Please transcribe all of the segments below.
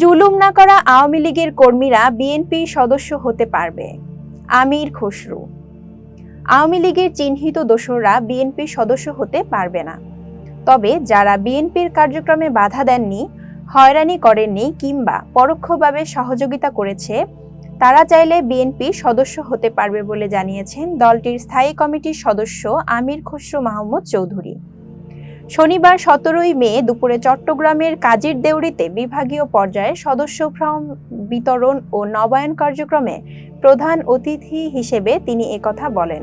জুলুম না করা আওয়ামী লীগের কর্মীরা বিএনপি সদস্য হতে পারবে। আমির খসরু। আওয়ামী লীগের চিহ্নিত দোসররা বিএনপির সদস্য হতে পারবে না। তবে যারা বিএনপির কার্যক্রমে বাধা দেননি, হয়রানি করেননি কিংবা পরোক্ষভাবে সহযোগিতা করেছে, তারা চাইলে বিএনপি সদস্য হতে পারবে বলে জানিয়েছেন দলটির স্থায়ী কমিটির সদস্য আমির খসরু মাহমুদ চৌধুরী। শনিবার সতেরোই মে দুপুরে চট্টগ্রামের কাজীর দেউরিতে বিভাগীয় পর্যায়ে সদস্য ফর্ম বিতরণ ও নবায়ন কার্যক্রমে প্রধান অতিথি হিসেবে তিনি একথা বলেন।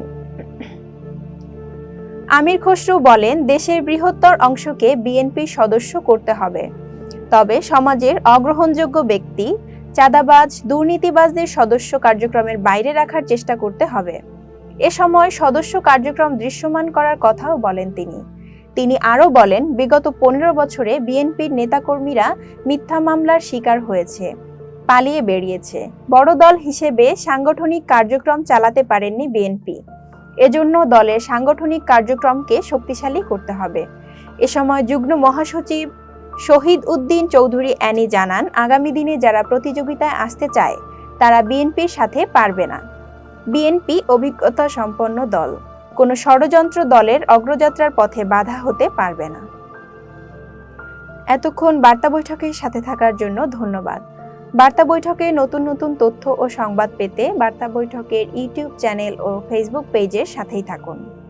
আমির খসরু বলেন, দেশের বৃহত্তর অংশকে বিএনপির সদস্য করতে হবে। তবে সমাজের অগ্রহণযোগ্য ব্যক্তি, চাঁদাবাজ, দুর্নীতিবাজদের সদস্য কার্যক্রমের বাইরে রাখার চেষ্টা করতে হবে। এ সময় সদস্য কার্যক্রম দৃশ্যমান করার কথাও বলেন তিনি। তিনি আরও বলেন, বিগত পনেরো বছরে বিএনপির নেতাকর্মীরা মিথ্যা মামলার শিকার হয়েছে, পালিয়ে বেরিয়েছে। বড় দল হিসেবে সাংগঠনিক কার্যক্রম চালাতে পারেননি বিএনপি। এজন্য দলের সাংগঠনিক কার্যক্রমকে শক্তিশালী করতে হবে। এ সময় যুগ্ম মহাসচিব শহীদ উদ্দিন চৌধুরী অ্যানি জানান, আগামী দিনে যারা প্রতিযোগিতায় আসতে চায়, তারা বিএনপির সাথে পারবে না। বিএনপি অভিজ্ঞতা সম্পন্ন দল। কোনো ষড়যন্ত্র দলের অগ্রযাত্রার পথে বাধা হতে পারবে না। এতক্ষণ বার্তা বৈঠকের সাথে থাকার জন্য ধন্যবাদ। বার্তা বৈঠকে নতুন নতুন তথ্য ও সংবাদ পেতে বার্তা বৈঠকের ইউটিউব চ্যানেল ও ফেসবুক পেজের সাথেই থাকুন।